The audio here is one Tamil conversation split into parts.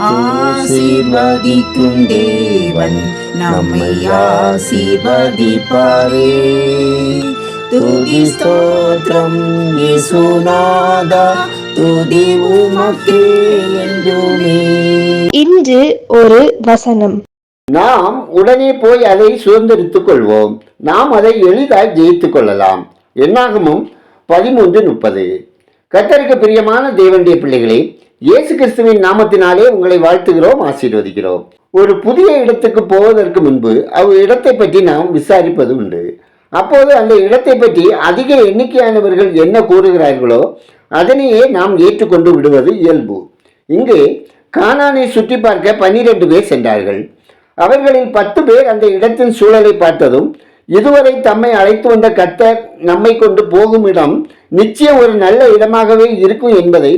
ஆசீர்வதிக்கும் தேவன் நம்மை ஆசீர்வதிப்பாரே. துதி ஸ்தோத்திரம் இயேசுநாதா துதி உமக்கே என்றுமே. இன்று ஒரு வசனம். நாம் உடனே போய் அதை சுதந்திரித்துக் கொள்வோம். நாம் அதை எளிதாய் ஜெயித்துக் கொள்ளலாம். என்னாகமும் பதிமூன்று முப்பது. கத்தருக்கு பிரியமான தேவனுடைய பிள்ளைகளே இயேசு கிறிஸ்துவின் நாமத்தினாலே உங்களை வாழ்த்துகிறோம் ஆசீர்வதிக்கிறோம். ஒரு புதிய இடத்துக்கு போவதற்கு முன்பு அவ் இடத்தை பற்றி நாம் விசாரிப்பது உண்டு. அப்போது அந்த இடத்தை பற்றி அதிக எண்ணிக்கையானவர்கள் என்ன கூறுகிறார்களோ அதனையே நாம் ஏற்றுக்கொண்டு விடுவது இயல்பு. இங்கே கானானை சுற்றி பார்க்க பன்னிரண்டு பேர் சென்றார்கள். அவர்களில் பத்து பேர் அந்த இடத்தின் சூழலை பார்த்ததும் இதுவரை தம்மை அழைத்து வந்த கர்த்தர் நம்மை கொண்டு போகும் இடம் நிச்சயம் ஒரு நல்ல இடமாகவே இருக்கும் என்பதை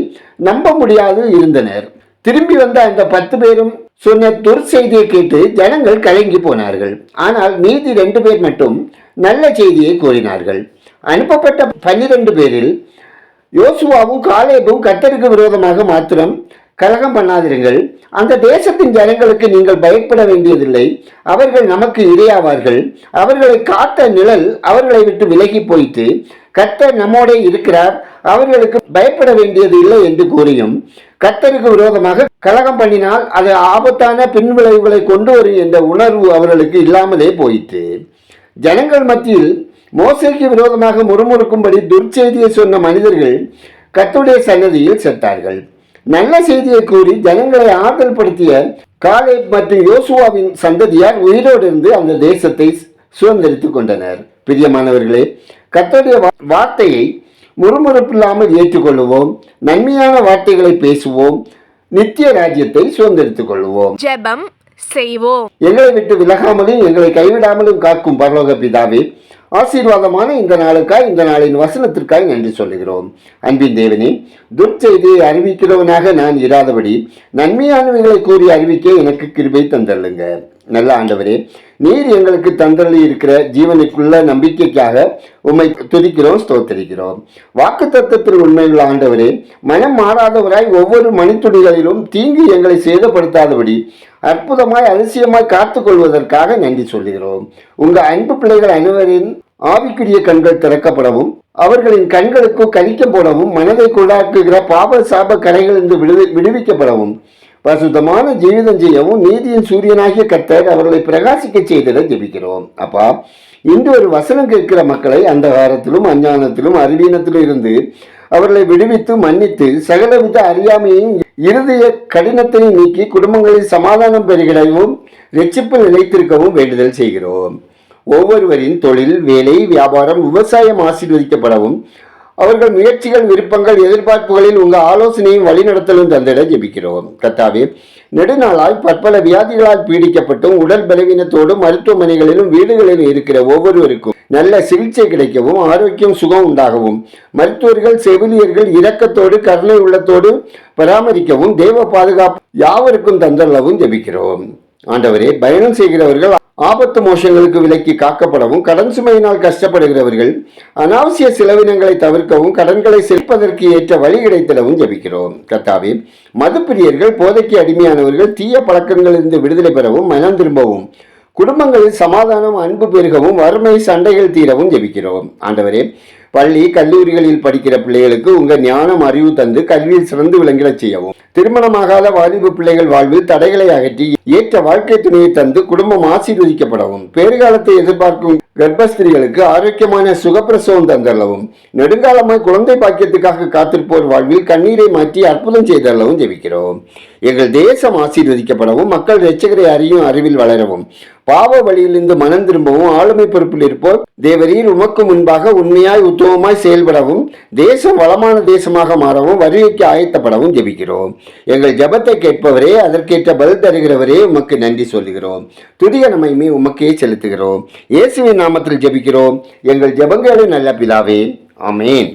நம்ப முடியாது இருந்தனர். திரும்பி வந்த அந்த பத்து பேரும் சொன்ன துர்செய்தியை கேட்டு ஜனங்கள் கலங்கி போனார்கள். ஆனால் மீதி ரெண்டு பேர் மட்டும் நல்ல செய்தியை கூறினார்கள். அனுப்பப்பட்ட பன்னிரண்டு பேரில் யோசுவாவும் காலேபும் கத்தருக்கு விரோதமாக மாத்திரம் கலகம் பண்ணாதிருங்கள். அந்த தேசத்தின் ஜனங்களுக்கு நீங்கள் பயப்பட வேண்டியதில்லை. அவர்கள் நமக்கு இரையாவார்கள். அவர்களை காத்த நிழல் அவர்களை விட்டு விலகி போயிட்டு கர்த்தர் நம்மோடே இருக்கிறார். அவர்களுக்கு பயப்பட வேண்டியது இல்லை என்று கூறியும் கர்த்தருக்கு விரோதமாக கலகம் பண்ணினால் அது ஆபத்தான பின்விளைவுகளை கொண்டு வரும் என்ற உணர்வு அவர்களுக்கு இல்லாமலே போயிற்று. ஜனங்கள் மத்தியில் மோசைக்கு விரோதமாக முறுமுறுக்கும்படி துர்ச்செய்தியை சொன்ன மனிதர்கள் கத்துடைய சன்னதியில் செத்தார்கள். நல்ல செய்தியை கூறி ஜனங்களை ஆறுதல் படுத்திய காலை மற்றும் யோசுவாவின் சந்ததியார் உயிரோடு இருந்து அந்த தேசத்தை சுதந்திரித்துக் கொண்டனர். பிரியமானவர்களே கர்த்தருடைய வா- வார்த்தையை முறுமுறுப்பில்லாமல் ஏற்றுக்கொள்ளுவோம். நன்மையான வார்த்தைகளை பேசுவோம். நித்திய ராஜ்யத்தை சுதந்திரித்துக் கொள்வோம் ஜெபம் செய்வோம். எங்களை விட்டு விலகாமலும் எங்களை கைவிடாமலும் காக்கும் பரலோக பிதாவே ஆசீர்வாதமான இந்த நாளுக்காய் இந்த நாளின் வசனத்திற்காய் நன்றி சொல்லுகிறோம். அன்பின் தேவனே துர்ச்செய்தியை அறிவிக்கிறவனாக நான் இராதபடி நன்மையானவைகளை கூறி அறிவிக்க எனக்கு கிருபை தந்தள்ளுங்க நல்ல ஆண்டவரே நீர் எங்களுக்கு தந்தள்ளி இருக்கிற ஜீவனுக்குள்ள நம்பிக்கைக்காக உண்மை துதிக்கிறோம் ஸ்தோத்தரிக்கிறோம். வாக்கு தத்துவத்தின் உண்மைகள் ஆண்டவரே மனம் மாறாதவராய் ஒவ்வொரு மணித்துணிகளிலும் தீங்கு எங்களை சேதப்படுத்தாதபடி அற்புதமாய் அதிசயமாய் காத்து கொள்வதற்காக நன்றி சொல்கிறோம் உங்கள் அன்பு பிள்ளைகள் அனைவரின் ஆவிக்குரிய கண்கள் திறக்கப்படவும் அவர்களின் கண்களுக்கு கழிக்க போடவும் மனதை கொண்டாக்குகிற பாப சாப கரைகளிலிருந்து விடுவி விடுவிக்கப்படவும் பரிசுத்தமான ஜீவிதம் செய்யவும் நீதியின் சூரியனாகிய கர்த்தர் அவர்களை பிரகாசிக்க செய்திட ஜெபிக்கிறோம். அப்பா இன்று ஒரு வசனம் கேட்கிற மக்களை அந்த காலத்திலும் அஞ்ஞானத்திலும் அறிவீனத்திலும் இருந்து அவர்களை விடுவித்து மன்னித்து சகலவித அறியாமையையும் இருதய கடினத்தையும் நீக்கி குடும்பங்களில் சமாதானம் பெறுகிறவும் ரட்சிப்பு நிலைத்திருக்கவும் வேண்டுதல் செய்கிறோம். ஒவ்வொருவரின் தொழில் வேலை வியாபாரம் விவசாயம் ஆசீர்வதிக்கப்படவும் அவர்கள் முயற்சிகள் விருப்பங்கள் எதிர்பார்ப்புகளில் உங்கள் ஆலோசனையும் வழிநடத்தலும் தந்திட ஜெபிக்கிறோம். கத்தாவே நெடுநாளாய் பற்பல வியாதிகளால் பீடிக்கப்பட்டும் உடல் பலவீனத்தோடும் மருத்துவமனைகளிலும் வீடுகளிலும் இருக்கிற ஒவ்வொருவருக்கும் நல்ல சிகிச்சை கிடைக்கவும் ஆரோக்கியம் சுகம் உண்டாகவும் மருத்துவர்கள் செவிலியர்கள் இரக்கத்தோடு கருணை உள்ளத்தோடு பராமரிக்கவும் தெய்வ பாதுகாப்பு யாவருக்கும் தந்தள்ளவும் ஜெபிக்கிறோம். ஆண்டவரே பயணம் செய்கிறவர்கள் ஆபத்து மோசங்களுக்கு விலக்கி காக்கப்படவும் கடன் சுமையினால் கஷ்டப்படுகிறவர்கள் அனாவசிய செலவினங்களை தவிர்க்கவும் கடன்களை செலுப்பதற்கு ஏற்ற வழி கிடைத்திடவும் ஜெபிக்கிறோம். கத்தாவே மதுப்பிரியர்கள் போதைக்கு அடிமையானவர்கள் தீய பழக்கங்களிலிருந்து விடுதலை பெறவும் மனம் திரும்பவும் குடும்பங்களில் சமாதானம் அன்பு பெருகவும் வறுமை சண்டைகள் தீரவும் ஜெபிக்கிறோம். ஆண்டவரே பள்ளி கல்லூரிகளில் படிக்கிற பிள்ளைகளுக்கு உங்க ஞானம் அறிவு தந்து கல்வியில் சிறந்து விளங்கிடச் செய்யவும். திருமணமாகாத வாலிப பிள்ளைகள் வாழ்வில் தடைகளை அகற்றி ஏற்ற வாழ்க்கை துணையை தந்து குடும்பம் ஆசீர்வதிக்கப்படவும். பேறுகாலத்தை எதிர்பார்க்கும் கர்ப்பஸ்திரிகளுக்கு ஆரோக்கியமான சுகப்பிரசவம் தந்தளவும் நெடுங்காலமாய் குழந்தை பாக்கியத்துக்காக காத்திருப்போர் வாழ்வில் கண்ணீரை மாற்றி அற்புதம் செய்தளவும் ஜெபிக்கிறோம். எங்கள் தேசம் ஆசீர்வதிக்கப்படவும் மக்கள் இரட்சகரை அறியும் அறிவில் வளரவும். பாவ வழியிலிருந்து மனம் திரும்பவும் ஆளுமை பொறுப்பில் இருப்போர் தேவரீர் உமக்கு முன்பாக உண்மையாய் உத்தமமாய் செயல்படவும் தேசம் வளமான தேசமாக மாறவும் வருகைக்கு ஆயத்தப்படவும் ஜெபிக்கிறோம். எங்கள் ஜபத்தை கேட்பவரே அதற்கேற்ற பதில் தருகிறவரே உமக்கு நன்றி சொல்லுகிறோம். துதிய நமைமை உமக்கே செலுத்துகிறோம். இயேசுவின் நாமத்தில் ஜெபிக்கிறோம். எங்கள் ஜெபங்களை நல்ல பிதாவே அமேன்